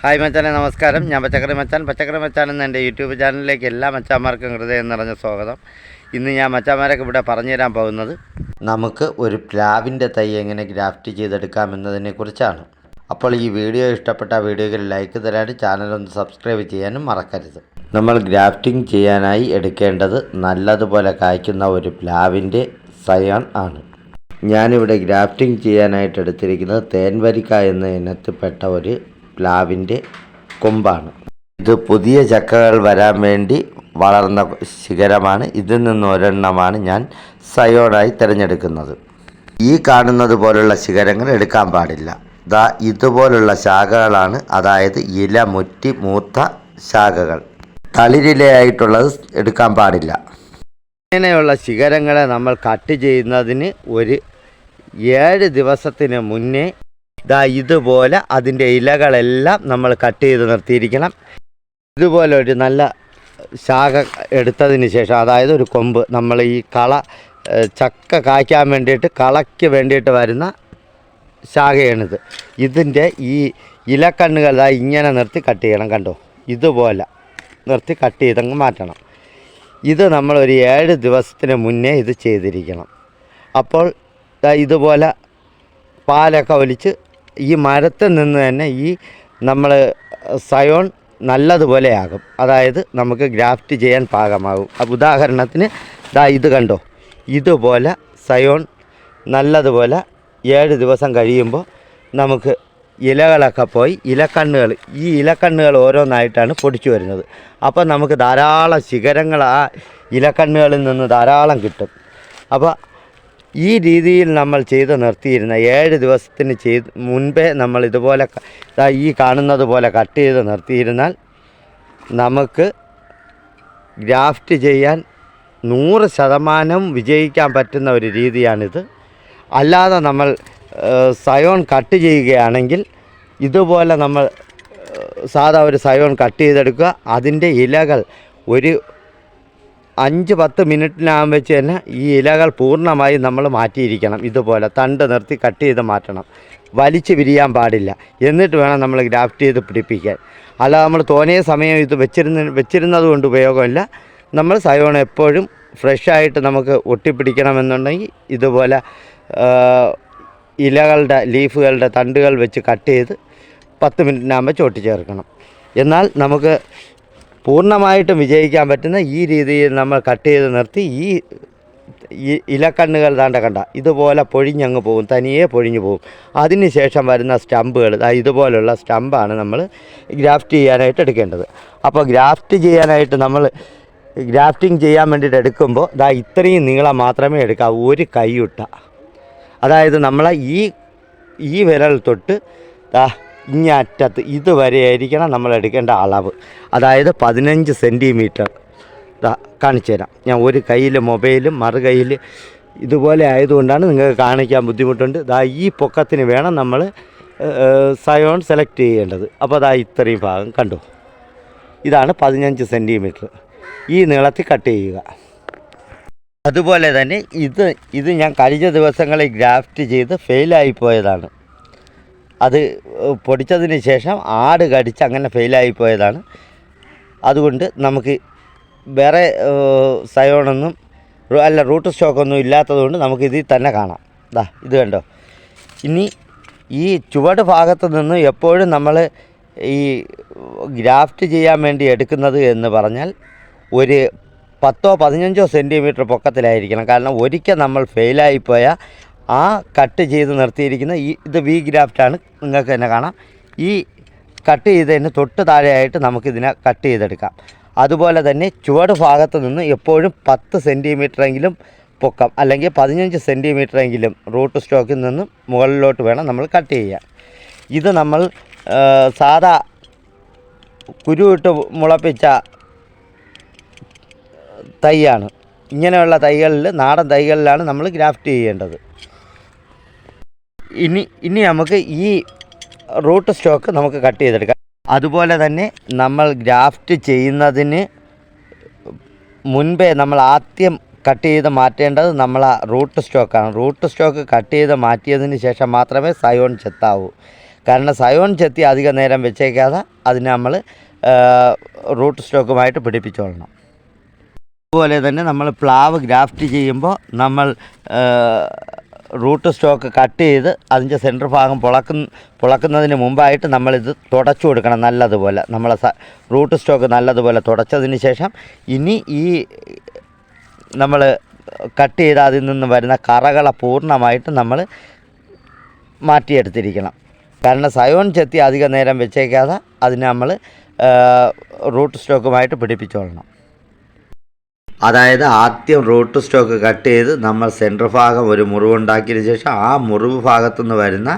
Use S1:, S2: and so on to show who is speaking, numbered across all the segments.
S1: Hi മച്ചാനെ നമസ്കാരം. ഞാൻ പച്ചക്കറി മച്ചാൻ. പച്ചക്കറി മച്ചാൻ എന്ന എന്റെ യൂട്യൂബ് ചാനലിലേക്ക് എല്ലാ മച്ചാന്മാർക്കും ഹൃദയം നിറഞ്ഞ സ്വാഗതം. ഇന്ന് ഞാൻ മച്ചാന്മാരൊക്കെ ഇവിടെ പറഞ്ഞു തരാൻ പോകുന്നത് നമുക്ക് ഒരു പ്ലാവിന്റെ തൈ എങ്ങനെ ഗ്രാഫ്റ്റ് ചെയ്തെടുക്കാം എന്നതിനെക്കുറിച്ചാണ്. അപ്പോൾ ഈ വീഡിയോ ഇഷ്ടപ്പെട്ട വീഡിയോകൾ ലൈക്ക് തരാനും ചാനലൊന്ന് സബ്സ്ക്രൈബ് ചെയ്യാനും മറക്കരുത്. നമ്മൾ ഗ്രാഫ്റ്റിംഗ് ചെയ്യാനായി എടുക്കേണ്ടത് നല്ലതുപോലെ കായ്ക്കുന്ന ഒരു പ്ലാവിന്റെ സയൺ ആണ്. ഞാനിവിടെ ഗ്രാഫ്റ്റിംഗ് ചെയ്യാനായിട്ട് എടുത്തിരിക്കുന്നത് തേൻവരിക്ക എന്ന ഇനത്തിൽപ്പെട്ട ഒരു പ്ലാവിന്റെ കൊമ്പാണ്. ഇത് പുതിയ ചക്കകൾ വരാൻ വേണ്ടി വളർന്ന ശിഖരമാണ്. ഇതിൽ നിന്ന് ഒരെണ്ണമാണ് ഞാൻ സയോഡായി തിരഞ്ഞെടുക്കുന്നത്. ഈ കാണുന്നത് പോലുള്ള ശിഖരങ്ങൾ എടുക്കാൻ പാടില്ല. ദാ ഇതുപോലുള്ള ശാഖകളാണ്. അതായത് ഇല മുറ്റി മൂത്ത ശാഖകൾ. തളിരിലയായിട്ടുള്ളത് എടുക്കാൻ പാടില്ല. ഇങ്ങനെയുള്ള ശിഖരങ്ങളെ നമ്മൾ കട്ട് ചെയ്യുന്നതിന് ഒരു ഏഴ് ദിവസത്തിന് മുന്നേ ദാ ഇതുപോലെ അതിന്റെ ഇലകളെല്ലാം നമ്മൾ കട്ട് ചെയ്ത് നിർത്തിയിരിക്കണം. ഇതുപോലെ ഒരു നല്ല ശാഖ എടുത്തതിന് ശേഷം അതായത് ഒരു കൊമ്പ് നമ്മൾ ഈ കള ചക്ക കായ്ക്കാൻ വേണ്ടിയിട്ട് കളയ്ക്ക് വേണ്ടിയിട്ട് വരുന്ന ശാഖയാണിത്. ഇതിന്റെ ഈ ഇലക്കണ്ണുകൾ ഇങ്ങനെ നിർത്തി കട്ട് ചെയ്യണം കണ്ടോ? ഇതുപോലെ നിർത്തി കട്ട് ചെയ്തങ്ങ് മാറ്റണം. ഇത് നമ്മൾ ഒരു ഏഴ് ദിവസത്തിന് മുന്നേ ഇത് ചെയ്തിരിക്കണം. അപ്പോൾ ഇതുപോലെ പാലൊക്കെ ഒലിച്ച് ഈ മരത്തിൽ നിന്ന് തന്നെ ഈ നമ്മൾ സയോൺ നല്ലതുപോലെയാകും. അതായത് നമുക്ക് ഗ്രാഫ്റ്റ് ചെയ്യാൻ പാകമാകും. ഉദാഹരണത്തിന് ദാ ഇത് കണ്ടോ? ഇതുപോലെ സയോൺ നല്ലതുപോലെ ഏഴ് ദിവസം കഴിയുമ്പോൾ നമുക്ക് ഇലകളൊക്കെ പോയി ഇലക്കണ്ണുകൾ ഈ ഇലക്കണ്ണുകൾ ഓരോന്നായിട്ടാണ് പൊടിച്ചു വരുന്നത്. അപ്പോൾ നമുക്ക് ധാരാളം ശിഖരങ്ങൾ ആ ഇലക്കണ്ണുകളിൽ നിന്ന് ധാരാളം കിട്ടും. അപ്പോൾ ഈ രീതിയിൽ നമ്മൾ ചെയ്ത് നിർത്തിയിരുന്ന ഏഴ് ദിവസത്തിന് ചെയ്ത് മുൻപേ നമ്മൾ ഇതുപോലെ ഈ കാണുന്നത് പോലെ കട്ട് ചെയ്ത് നിർത്തിയിരുന്നാൽ നമുക്ക് ഗ്രാഫ്റ്റ് ചെയ്യാൻ നൂറ് ശതമാനം വിജയിക്കാൻ പറ്റുന്ന ഒരു രീതിയാണിത്. അല്ലാതെ നമ്മൾ സയോൺ കട്ട് ചെയ്യുകയാണെങ്കിൽ ഇതുപോലെ നമ്മൾ സാധാ ഒരു സയോൺ കട്ട് ചെയ്തെടുക്കുക. അതിന്റെ ഇലകൾ ഒരു അഞ്ച് പത്ത് മിനിറ്റിനകം വെച്ച് തന്നെ ഈ ഇലകൾ പൂർണമായി നമ്മൾ മാറ്റിയിരിക്കണം. ഇതുപോലെ തണ്ട് നിർത്തി കട്ട് ചെയ്ത് മാറ്റണം. വലിച്ച് വിരിയാൻ പാടില്ല. എന്നിട്ട് വേണം നമ്മൾ ഗ്രാഫ്റ്റ് ചെയ്ത് പിടിപ്പിക്കാൻ. അല്ല നമ്മൾ തോനേ സമയം ഇത് വെച്ചിരുന്ന വെച്ചിരുന്നത് കൊണ്ട് ഉപയോഗമില്ല. നമ്മൾ സയോണ എപ്പോഴും ഫ്രഷായിട്ട് നമുക്ക് ഒട്ടിപ്പിടിക്കണമെന്നുണ്ടെങ്കിൽ ഇതുപോലെ ഇലകളുടെ ലീഫുകളുടെ തണ്ടുകൾ വെച്ച് കട്ട് ചെയ്ത് പത്ത് മിനിറ്റിനാകുമ്പോൾ ചോട്ടി ചേർക്കണം എന്നാൽ നമുക്ക് പൂർണമായിട്ടും വിജയിക്കാൻ പറ്റുന്ന ഈ രീതിയിൽ നമ്മൾ കട്ട് ചെയ്ത് നിർത്തി ഈ ഇലക്കണ്ണുകൾ താണ്ട കണ്ട. ഇതുപോലെ പൊഴിഞ്ഞങ്ങ് പോകും തനിയെ പൊഴിഞ്ഞു പോകും. അതിന് ശേഷം വരുന്ന സ്റ്റമ്പുകൾ ഇതുപോലുള്ള സ്റ്റമ്പാണ് നമ്മൾ ഗ്രാഫ്റ്റ് ചെയ്യാനായിട്ട് എടുക്കേണ്ടത്. അപ്പോൾ ഗ്രാഫ്റ്റ് ചെയ്യാനായിട്ട് നമ്മൾ ഗ്രാഫ്റ്റിംഗ് ചെയ്യാൻ വേണ്ടിയിട്ട് എടുക്കുമ്പോൾ ദാ ഇത്രയും നീളം മാത്രമേ എടുക്കാവൂ ഒരു കൈയുട്ട അതായത് നമ്മളെ ഈ ഈ വിരൽ തൊട്ട് ദാ ഇങ്ങേ അറ്റത്ത് ഇതുവരെ ആയിരിക്കണം നമ്മൾ എടുക്കേണ്ട അളവ്. അതായത് പതിനഞ്ച് സെന്റിമീറ്റർ കാണിച്ചു തരാം. ഞാൻ ഒരു കയ്യിൽ മൊബൈലും മറു കയ്യിൽ ഇതുപോലെ ആയതുകൊണ്ടാണ് നിങ്ങൾക്ക് കാണിക്കാൻ ബുദ്ധിമുട്ടുണ്ട്. ദാ ഈ പൊക്കത്തിന് വേണം നമ്മൾ സയോൺ സെലക്ട് ചെയ്യേണ്ടത്. അപ്പോൾ ദാ ഇത്രയും ഭാഗം കണ്ടു? ഇതാണ് പതിനഞ്ച് സെന്റിമീറ്റർ ഈ നീളത്തിൽ കട്ട് ചെയ്യുക. അതുപോലെ തന്നെ ഇത് ഇത് ഞാൻ കഴിഞ്ഞ ദിവസങ്ങളിൽ ഗ്രാഫ്റ്റ് ചെയ്ത് ഫെയിലായി പോയതാണ്. അത് പൊടിച്ചതിന് ശേഷം ആട് കടിച്ച് അങ്ങനെ ഫെയിലായി പോയതാണ്. അതുകൊണ്ട് നമുക്ക് വേറെ സയോണൊന്നും അല്ല റൂട്ട് സ്റ്റോക്കൊന്നും ഇല്ലാത്തതുകൊണ്ട് നമുക്ക് ഇതിൽ തന്നെ കാണാം. ദാ ഇത് കണ്ടോ? ഇനി ഈ ചുവട് ഭാഗത്ത് നിന്ന് എപ്പോഴും നമ്മൾ ഈ ഗ്രാഫ്റ്റ് ചെയ്യാൻ വേണ്ടി എടുക്കുന്നത് എന്ന് പറഞ്ഞാൽ ഒരു പത്തോ പതിനഞ്ചോ സെന്റിമീറ്റർ പൊക്കത്തിലായിരിക്കണം. കാരണം ഒരിക്കൽ നമ്മൾ ഫെയിലായിപ്പോയ ആ കട്ട് ചെയ്ത് നിർത്തിയിരിക്കുന്ന ഈ ഇത് വി ഗ്രാഫ്റ്റാണ് നിങ്ങൾക്ക് തന്നെ കാണാം. ഈ കട്ട് ചെയ്തതിന് തൊട്ട് താഴെയായിട്ട് നമുക്കിതിനെ കട്ട് ചെയ്തെടുക്കാം. അതുപോലെ തന്നെ ചുവട് ഭാഗത്ത് നിന്ന് എപ്പോഴും പത്ത് സെന്റിമീറ്ററെങ്കിലും പൊക്കം അല്ലെങ്കിൽ പതിനഞ്ച് സെന്റിമീറ്ററെങ്കിലും റൂട്ട് സ്റ്റോക്കിൽ നിന്നും മുകളിലോട്ട് വേണം നമ്മൾ കട്ട് ചെയ്യാൻ. ഇത് നമ്മൾ സാധാ കുരുവിട്ട് മുളപ്പിച്ച തൈയാണ്. ഇങ്ങനെയുള്ള തൈകളിൽ നാടൻ തൈകളിലാണ് നമ്മൾ ഗ്രാഫ്റ്റ് ചെയ്യേണ്ടത്. ഇനി ഇനി നമുക്ക് ഈ റൂട്ട് സ്റ്റോക്ക് നമുക്ക് കട്ട് ചെയ്തെടുക്കാം. അതുപോലെ തന്നെ നമ്മൾ ഗ്രാഫ്റ്റ് ചെയ്യുന്നതിന് മുൻപേ നമ്മൾ ആദ്യം കട്ട് ചെയ്ത് മാറ്റേണ്ടത് നമ്മൾ ആ റൂട്ട് സ്റ്റോക്കാണ്. റൂട്ട് സ്റ്റോക്ക് കട്ട് ചെയ്ത് മാറ്റിയതിന് ശേഷം മാത്രമേ സയോൺ ചെത്താവൂ. കാരണം സയോൺ ചെത്തി അധിക നേരം വെച്ചേക്കാതെ അതിന് നമ്മൾ റൂട്ട് സ്റ്റോക്കുമായിട്ട് പിടിപ്പിച്ചോളണം. അതുപോലെ തന്നെ നമ്മൾ പ്ലാവ് ഗ്രാഫ്റ്റ് ചെയ്യുമ്പോൾ നമ്മൾ റൂട്ട് സ്റ്റോക്ക് കട്ട് ചെയ്ത് അതിന്റെ സെന്റർ ഭാഗം പുളക്കുന്ന പുളക്കുന്നതിന് മുമ്പായിട്ട് നമ്മളിത് തുടച്ചു കൊടുക്കണം നല്ലതുപോലെ. നമ്മളെ റൂട്ട് സ്റ്റോക്ക് നല്ലതുപോലെ തുടച്ചതിന് ശേഷം ഇനി ഈ നമ്മൾ കട്ട് ചെയ്ത് അതിൽ നിന്ന് വരുന്ന കറകളെ പൂർണമായിട്ട് നമ്മൾ മാറ്റിയെടുത്തിരിക്കണം. കാരണം സയോൺ ചെത്തി അധിക നേരം വെച്ചേക്കാതെ അതിന് നമ്മൾ റൂട്ട് സ്റ്റോക്കുമായിട്ട് പിടിപ്പിച്ചോളണം. അതായത് ആദ്യം റൂട്ട് സ്റ്റോക്ക് കട്ട് ചെയ്ത് നമ്മൾ സെന്റർ ഭാഗം ഒരു മുറിവുണ്ടാക്കിയതിന് ശേഷം ആ മുറിവ് ഭാഗത്തുനിന്ന് വരുന്ന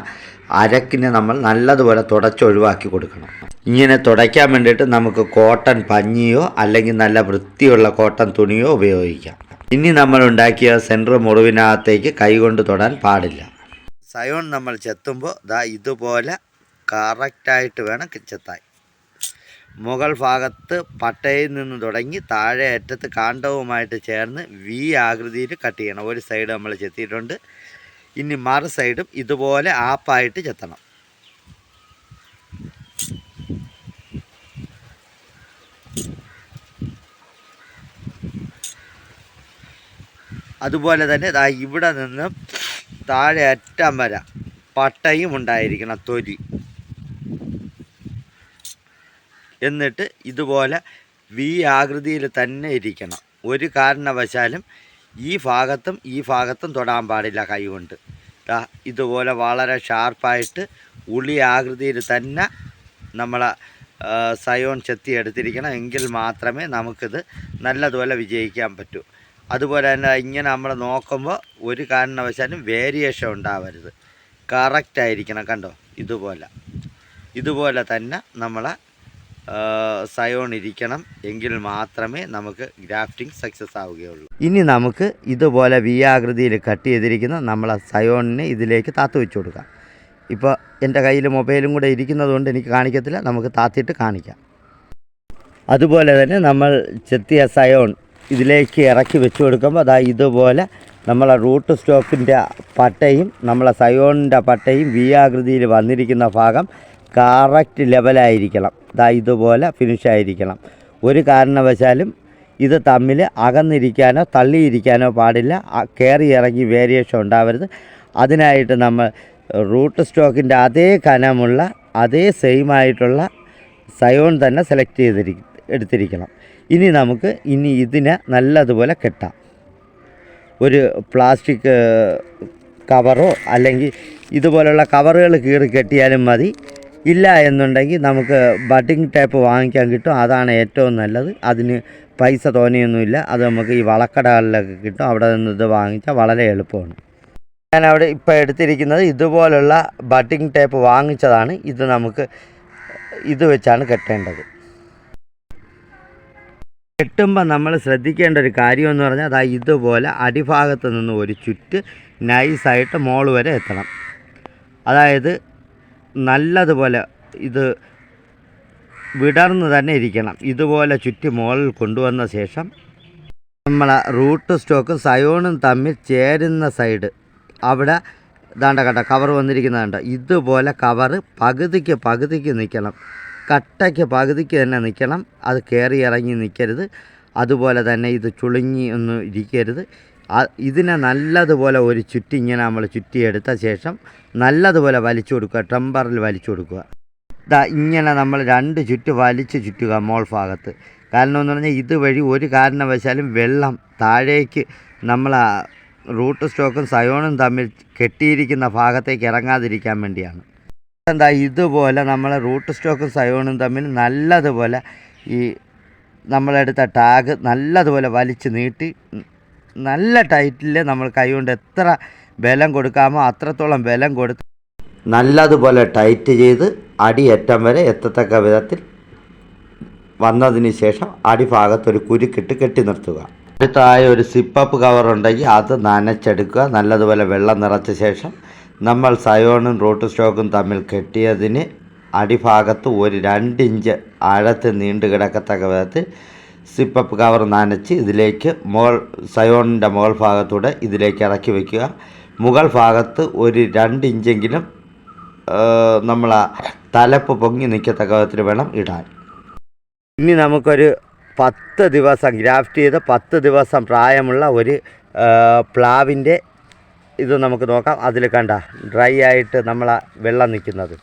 S1: അരക്കിനെ നമ്മൾ നല്ലതുപോലെ തുടച്ചൊഴിവാക്കി കൊടുക്കണം. ഇങ്ങനെ തുടയ്ക്കാൻ വേണ്ടിയിട്ട് നമുക്ക് കോട്ടൺ പഞ്ഞിയോ അല്ലെങ്കിൽ നല്ല വൃത്തിയുള്ള കോട്ടൺ തുണിയോ ഉപയോഗിക്കാം. ഇനി നമ്മൾ ഉണ്ടാക്കിയ സെന്റർ മുറിവിനകത്തേക്ക് കൈകൊണ്ട് തൊടാൻ പാടില്ല. സയോൺ നമ്മൾ ചെത്തുമ്പോൾ ദാ ഇതുപോലെ കറക്റ്റായിട്ട് വേണം ചെത്താൻ. മുകൾ ഭാഗത്ത് പട്ടയിൽ നിന്ന് തുടങ്ങി താഴെ അറ്റത്ത് കാണ്ഡവുമായിട്ട് ചേർന്ന് വി ആകൃതിയിൽ കട്ട് ചെയ്യണം. ഒരു സൈഡ് നമ്മൾ ചെത്തിയിട്ടുണ്ട്. ഇനി മറു സൈഡും ഇതുപോലെ ആപ്പായിട്ട് ചെത്തണം. അതുപോലെ തന്നെ ഇവിടെ നിന്ന് താഴെ അറ്റം വരെ പട്ടയും ഉണ്ടായിരിക്കണം. തൊലി. എന്നിട്ട് ഇതുപോലെ വി ആകൃതിയിൽ തന്നെ ഇരിക്കണം. ഒരു കാരണവശാലും ഈ ഭാഗത്തും ഈ ഭാഗത്തും തൊടാൻ പാടില്ല കൈകൊണ്ട്. കൊണ്ട് ഇതുപോലെ വളരെ ഷാർപ്പായിട്ട് ഉളി ആകൃതിയിൽ തന്നെ നമ്മളെ സയോൺ ചെത്തി എടുത്തിരിക്കണം. എങ്കിൽ മാത്രമേ നമുക്കിത് നല്ലതുപോലെ വിജയിക്കാൻ പറ്റൂ. അതുപോലെ തന്നെ ഇങ്ങനെ നമ്മൾ നോക്കുമ്പോൾ ഒരു കാരണവശാലും വേരിയേഷൻ ഉണ്ടാവരുത്. കറക്റ്റായിരിക്കണം കണ്ടോ? ഇതുപോലെ. ഇതുപോലെ തന്നെ നമ്മളെ സയോൺ ഇരിക്കണം എങ്കിൽ മാത്രമേ നമുക്ക് ഗ്രാഫ്റ്റിംഗ് സക്സസ് ആവുകയുള്ളൂ. ഇനി നമുക്ക് ഇതുപോലെ വി ആകൃതിയിൽ കട്ട് ചെയ്തിരിക്കുന്ന നമ്മളെ സയോണിനെ ഇതിലേക്ക് താത്തു വെച്ച് കൊടുക്കാം. ഇപ്പോൾ എന്റെ കയ്യിൽ മൊബൈലും കൂടെ ഇരിക്കുന്നതുകൊണ്ട് എനിക്ക് കാണിക്കത്തില്ല. നമുക്ക് താത്തിയിട്ട് കാണിക്കാം. അതുപോലെ തന്നെ നമ്മൾ ചെത്തിയ സയോൺ ഇതിലേക്ക് ഇറക്കി വെച്ച് കൊടുക്കുമ്പോൾ അതാ ഇതുപോലെ നമ്മളെ റൂട്ട് സ്റ്റോക്കിന്റെ പട്ടയും നമ്മളെ സയോണിന്റെ പട്ടയും വി ആകൃതിയിൽ വന്നിരിക്കുന്ന ഭാഗം കറക്റ്റ് ലെവലായിരിക്കണം ദാ ഇതുപോലെ ഫിനിഷ് ആയിരിക്കണം. ഒരു കാരണവശാലും ഇത് തമ്മിൽ അകന്നിരിക്കാനോ തള്ളിയിരിക്കാനോ പാടില്ല. കയറി ഇറങ്ങി വേരിയേഷൻ ഉണ്ടാവരുത്. അതിനായിട്ട് നമ്മൾ റൂട്ട് സ്റ്റോക്കിന്റെ അതേ കനമുള്ള അതേ സെയിം ആയിട്ടുള്ള സയോൺ തന്നെ സെലക്ട് ചെയ്തിരി എടുത്തിരിക്കണം. ഇനി നമുക്ക് ഇനി ഇതിനെ നല്ലതുപോലെ കെട്ടാം. ഒരു പ്ലാസ്റ്റിക് കവറോ അല്ലെങ്കിൽ ഇതുപോലുള്ള കവറുകൾ കീറി കെട്ടിയാലും മതി. ഇല്ല എന്നുണ്ടെങ്കിൽ നമുക്ക് ബട്ടിങ് ടേപ്പ് വാങ്ങിക്കാൻ കിട്ടും. അതാണ് ഏറ്റവും നല്ലത്. അതിന് പൈസ തോനെയൊന്നുമില്ല അത് നമുക്ക് ഈ വളക്കടകളിലൊക്കെ കിട്ടും. അവിടെ നിന്ന് ഇത് വാങ്ങിച്ചാൽ വളരെ എളുപ്പമാണ്. ഞാൻ അവിടെ ഇപ്പോൾ എടുത്തിരിക്കുന്നത് ഇതുപോലുള്ള ബട്ടിങ് ടേപ്പ് വാങ്ങിച്ചതാണ്. ഇത് നമുക്ക് ഇത് വെച്ചാണ് കെട്ടേണ്ടത്. കെട്ടുമ്പോൾ നമ്മൾ ശ്രദ്ധിക്കേണ്ട ഒരു കാര്യം എന്ന് പറഞ്ഞാൽ അതാ ഇതുപോലെ അടിഭാഗത്ത് നിന്ന് ഒരു ചുറ്റ് നൈസായിട്ട് മോൾ വരെ എത്തണം. അതായത് നല്ലതുപോലെ ഇത് വിടർന്ന് തന്നെ ഇരിക്കണം. ഇതുപോലെ ചുറ്റി മുകളിൽ കൊണ്ടുവന്ന ശേഷം നമ്മളെ റൂട്ട് സ്റ്റോക്കും സയോണും തമ്മിൽ ചേരുന്ന സൈഡ് അവിടെ ദാണ്ട കണ്ട കവർ വന്നിരിക്കുന്നതുണ്ട് ഇതുപോലെ കവറ് പകുതിക്ക് പകുതിക്ക് നിൽക്കണം കട്ടയ്ക്ക് പകുതിക്ക് തന്നെ നിൽക്കണം അത് കയറി ഇറങ്ങി നിൽക്കരുത്. അതുപോലെ തന്നെ ഇത് ചുളുങ്ങി ഒന്നും ഇരിക്കരുത്. ഇതിനെ നല്ലതുപോലെ ഒരു ചുറ്റി ഇങ്ങനെ നമ്മൾ ചുറ്റിയെടുത്ത ശേഷം നല്ലതുപോലെ വലിച്ചു കൊടുക്കുക ടെമ്പറിൽ വലിച്ചു കൊടുക്കുക. ദാ ഇങ്ങനെ നമ്മൾ രണ്ട് ചുറ്റ് വലിച്ച് ചുറ്റുക മോൾ ഭാഗത്ത്. കാരണം എന്ന് പറഞ്ഞാൽ ഇതുവഴി ഒരു കാരണവശാലും വെള്ളം താഴേക്ക് നമ്മൾ റൂട്ട് സ്റ്റോക്കും സയോണും തമ്മിൽ കെട്ടിയിരിക്കുന്ന ഭാഗത്തേക്ക് ഇറങ്ങാതിരിക്കാൻ വേണ്ടിയാണ്. എന്താ ഇതുപോലെ നമ്മൾ റൂട്ട് സ്റ്റോക്കും സയോണും തമ്മിൽ നല്ലതുപോലെ ഈ നമ്മളെടുത്ത ടാഗ് നല്ലതുപോലെ വലിച്ച് നീട്ടി നല്ല ടൈറ്റിൽ നമ്മൾ കൈകൊണ്ട് എത്ര ബലം കൊടുക്കാമോ അത്രത്തോളം ബലം കൊടുത്ത് നല്ലതുപോലെ ടൈറ്റ് ചെയ്ത് അടിയറ്റം വരെ എത്തത്തക്ക വിധത്തിൽ വന്നതിന് ശേഷം അടിഭാഗത്തൊരു കുരുക്കിട്ട് കെട്ടി നിർത്തുക. അടുത്തായ ഒരു സിപ്പപ്പ് കവർ ഉണ്ടെങ്കിൽ അത് നനച്ചെടുക്കുക. നല്ലതുപോലെ വെള്ളം നിറച്ച ശേഷം നമ്മൾ സയോണും റൂട്ട് സ്റ്റോക്കും തമ്മിൽ കെട്ടിയതിന് അടിഭാഗത്ത് ഒരു രണ്ട് ഇഞ്ച് ആഴത്തിൽ നീണ്ടു കിടക്കത്തക്ക വിധത്തിൽ സിപ്പപ്പ് കവർ നനച്ച് ഇതിലേക്ക് മുകൾ സയോണിന്റെ മുകൾ ഭാഗത്തൂടെ ഇതിലേക്ക് ഇറക്കി വയ്ക്കുക മുകൾ ഭാഗത്ത് ഒരു രണ്ട് ഇഞ്ചെങ്കിലും നമ്മൾ തലപ്പ് പൊങ്ങി നിൽക്കത്തക്ക വിധത്തിൽ വേണം ഇടാൻ. ഇനി നമുക്കൊരു പത്ത് ദിവസം ഗ്രാഫ്റ്റ് ചെയ്ത് പത്ത് ദിവസം പ്രായമുള്ള ഒരു പ്ലാവിന്റെ ഇത് നമുക്ക് നോക്കാം. അതിൽ കണ്ട ഡ്രൈ ആയിട്ട് നമ്മൾ വെള്ളം നിൽക്കുന്നത്.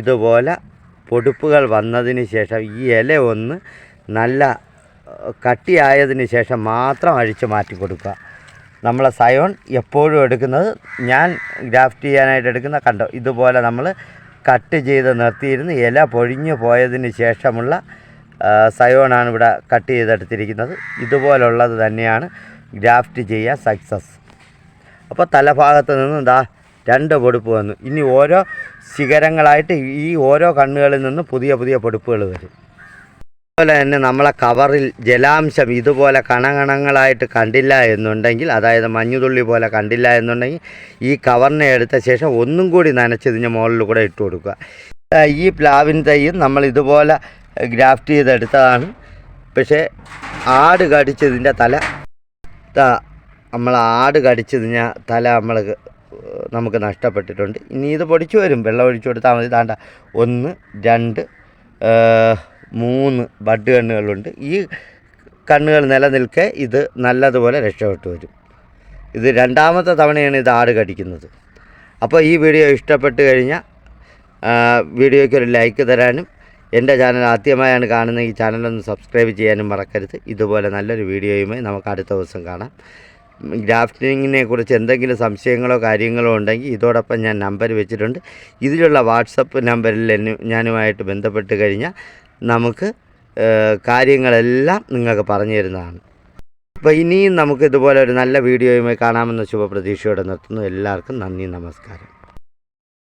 S1: ഇതുപോലെ പൊടുപ്പുകൾ വന്നതിന് ശേഷം ഈ ഇല ഒന്ന് നല്ല കട്ടിയായതിന് ശേഷം മാത്രം അഴിച്ച് മാറ്റി കൊടുക്കുക. നമ്മളെ സയോൺ എപ്പോഴും എടുക്കുന്നത് ഞാൻ ഗ്രാഫ്റ്റ് ചെയ്യാനായിട്ട് എടുക്കുന്ന കണ്ടോ? ഇതുപോലെ നമ്മൾ കട്ട് ചെയ്ത് നിർത്തിയിരുന്ന് ഇല പൊഴിഞ്ഞു പോയതിന് ശേഷമുള്ള സയോണാണ് ഇവിടെ കട്ട് ചെയ്തെടുത്തിരിക്കുന്നത്. ഇതുപോലുള്ളത് തന്നെയാണ് ഗ്രാഫ്റ്റ് ചെയ്യാൻ സക്സസ്. അപ്പോൾ തലഭാഗത്ത് നിന്ന് ദാ രണ്ട് പൊടുപ്പ് വന്നു. ഇനി ഓരോ ശിഖരങ്ങളായിട്ട് ഈ ഓരോ കണ്ണുകളിൽ നിന്നും പുതിയ പുതിയ പൊടുപ്പുകൾ വരും. അതുപോലെ തന്നെ നമ്മളെ കവറിൽ ജലാംശം ഇതുപോലെ കണകണങ്ങളായിട്ട് കണ്ടില്ല എന്നുണ്ടെങ്കിൽ അതായത് മഞ്ഞുതുള്ളി പോലെ കണ്ടില്ല എന്നുണ്ടെങ്കിൽ ഈ കവറിനെ എടുത്ത ശേഷം ഒന്നും കൂടി നനച്ചതിന് മുകളിൽ കൂടെ ഇട്ട് കൊടുക്കുക. ഈ പ്ലാവിൻ തൈയും നമ്മൾ ഇതുപോലെ ഗ്രാഫ്റ്റ് ചെയ്തെടുത്തതാണ്. പക്ഷേ ആട് കടിച്ചതിന്റെ തല നമ്മൾ ആട് കടിച്ചതിന് തല നമ്മൾ നമുക്ക് നഷ്ടപ്പെട്ടിട്ടുണ്ട്. ഇനി ഇത് പൊടിച്ചു വരും. വെള്ളം ഒഴിച്ചു കൊടുത്താൽ മതി. താണ്ട ഒന്ന് രണ്ട് മൂന്ന് ബഡ് കണ്ണുകളുണ്ട്. ഈ കണ്ണുകൾ നിലനിൽക്കെ ഇത് നല്ലതുപോലെ രക്ഷപ്പെട്ടു വരും. ഇത് രണ്ടാമത്തെ തവണയാണ് ഇത് ആട് കടിക്കുന്നത്. അപ്പോൾ ഈ വീഡിയോ ഇഷ്ടപ്പെട്ട് കഴിഞ്ഞാൽ വീഡിയോയ്ക്ക് ഒരു ലൈക്ക് തരാനും എന്റെ ചാനൽ ആദ്യമായാണ് കാണുന്ന ഈ ചാനലൊന്ന് സബ്സ്ക്രൈബ് ചെയ്യാനും മറക്കരുത്. ഇതുപോലെ നല്ലൊരു വീഡിയോയുമായി നമുക്ക് അടുത്ത ദിവസം കാണാം. ഗ്രാഫ്റ്റിങ്ങിനെ കുറിച്ച് എന്തെങ്കിലും സംശയങ്ങളോ കാര്യങ്ങളോ ഉണ്ടെങ്കിൽ ഇതോടൊപ്പം ഞാൻ നമ്പർ വെച്ചിട്ടുണ്ട്. ഇതിലുള്ള വാട്സപ്പ് നമ്പറിൽ എന്നെ ഞാനുമായിട്ട് ബന്ധപ്പെട്ട് കഴിഞ്ഞാൽ നമുക്ക് കാര്യങ്ങളെല്ലാം നിങ്ങൾക്ക് പറഞ്ഞു തരുന്നതാണ്. അപ്പോൾ ഇനിയും നമുക്ക് ഇതുപോലെ ഒരു നല്ല വീഡിയോയുമായി കാണാമെന്ന ശുഭപ്രതീക്ഷയോടെ നിർത്തുന്നു. എല്ലാവർക്കും നന്ദി നമസ്കാരം.